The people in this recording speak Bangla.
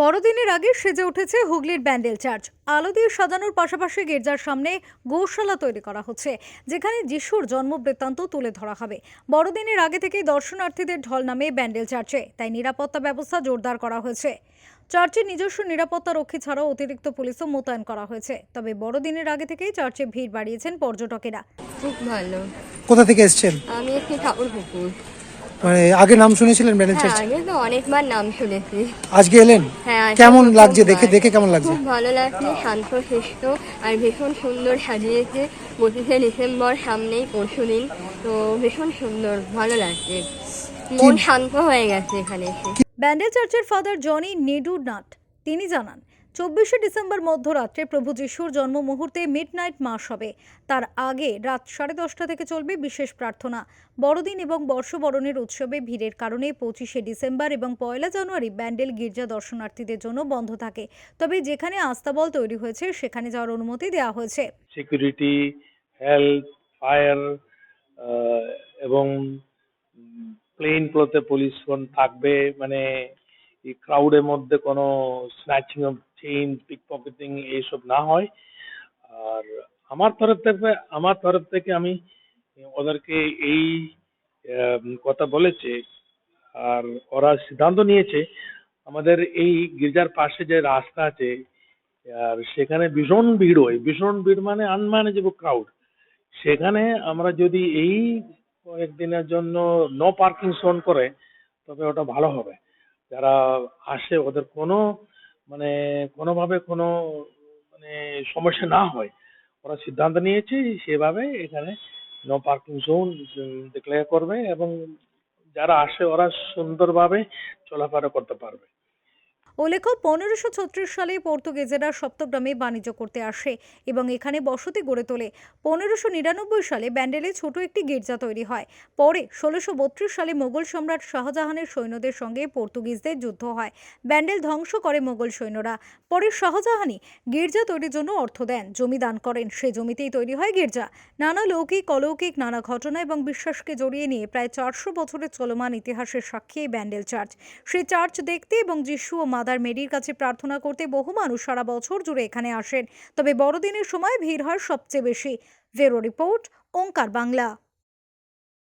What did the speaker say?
বড়দিনের আগে সেজে উঠেছে হুগলির ব্যান্ডেল চার্চ। আলো দিয়ে সাজানোর পাশাপাশি গির্জার সামনে গৌশালা তৈরি করা হচ্ছে যেখানে যিশুর জন্ম বৃত্তান্ত তুলে ধরা হবে। বড়দিনের আগে থেকেই দর্শনার্থীদের ঢল নামে ব্যান্ডেল চার্চে তাই নিরাপত্তা ব্যবস্থা জোরদার করা হয়েছে। চার্চের নিজস্ব নিরাপত্তা রক্ষী ছাড়াও অতিরিক্ত পুলিশও মোতায়েন করা হয়েছে। তবে বড়দিনের আগে থেকেই চার্চে ভিড় বাড়িয়েছেন পর্যটকেরা। খুব ভালো। কোথা থেকে এসেছেন? আমি একটি ঠাকুর পুকুর মানে আগে নাম শুনেছিলেন ব্যান্ডেল হ্যাঁ চার্চ আগে তো অনেকবার নাম শুনেছি। আজকে এলেন? হ্যাঁ কেমন লাগছে? দেখে দেখে কেমন লাগছে? খুব ভালো লাগছে শান্ত শিষ্ট আর ভীষণ সুন্দর সাজিয়েছে। পঁচিশে ডিসেম্বর সামনেই পরশু দিন। তো ভীষণ সুন্দর ভালো লাগছে। মন শান্ত হয়ে গেছে এখানে এসে। ব্যান্ডেল চার্চের ফাদার জনি নেডুনাট তিনি জানান চব্বিশে ডিসেম্বর মধ্যরাত্রে প্রভু যিশুর জন্ম মুহূর্তে মিড নাইট মাস হবে। তার আগে রাত সাড়ে দশটা থেকে চলবে বিশেষ প্রার্থনা। বড়দিন এবং বর্ষবরণের উৎসবে ভিড়ের কারণে পঁচিশে ডিসেম্বর এবং পয়লা জানুয়ারি ব্যান্ডেল গির্জা দর্শনার্থীদের জন্য বন্ধ থাকে। তবে যেখানে আস্তাবল তৈরি হয়েছে, সেখানে যাওয়ার অনুমতি দেওয়া হয়েছে। সিকিউরিটি হেলথ ফায়ার এবং প্লেন থাকবে। মানে ক্রাউডের মধ্যে কোনো স্ন্যাচিং অফ চেইন পিক এইসব না হয়। আর আমার তরফ থেকে, আমার তরফ থেকে আমি, ওদেরকে এই কথা বলেছে, আর ওরা সিদ্ধান্ত নিয়েছে, আমাদের এই গির্জার পাশে যে রাস্তা আছে, আর সেখানে ভীষণ ভিড় হয়। ভীষণ ভিড় মানে আনম্যানেজেবল ক্রাউড সেখানে আমরা যদি এই কয়েকদিনের জন্য নো পার্কিং জোন করে, তবে ওটা ভালো হবে। যারা আসে, ওদের কোনো মানে কোনোভাবে কোনো মানে সমস্যা না হয়। ওরা সিদ্ধান্ত নিয়েছে সেভাবে এখানে নো পার্কিং জোন ডিক্লেয়ার করবে এবং যারা আসে ওরা সুন্দরভাবে চলাফেরা করতে পারবে। উল্লেখ্য পনেরোশো ছত্রিশ সালে পর্তুগিজেরা সপ্তগ্রামে বাণিজ্য করতে আসে এবং এখানে বসতি গড়ে তোলে। পনেরোশো নিরানব্বই সালে ব্যান্ডেলে ছোট একটি গির্জা তৈরি হয়। পরে ষোলোশো বত্রিশ সালে মোগল সম্রাট শাহজাহানের সৈন্যদের সঙ্গে পর্তুগিজদের যুদ্ধ হয়। ব্যান্ডেল ধ্বংস করে মোগল সৈন্যরা। পরে শাহজাহানই গির্জা তৈরির জন্য অর্থ দেন, জমি দান করেন। সে জমিতেই তৈরি হয় গির্জা। নানা লৌকিক, অলৌকিক, নানা ঘটনা এবং বিশ্বাসকে জড়িয়ে নিয়ে প্রায় চারশো বছরের চলমান ইতিহাসের সাক্ষী এই ব্যান্ডেল চার্চ। সেই চার্চ দেখতে এবং যিশু ও মাদার মেরির কাছে প্রার্থনা করতে বহু মানুষ সারা বছর জুড়ে এখানে আসেন। তবে বড়দিনের সময় ভিড় হয় সবচেয়ে বেশি। Bureau report, Onkar Bangla.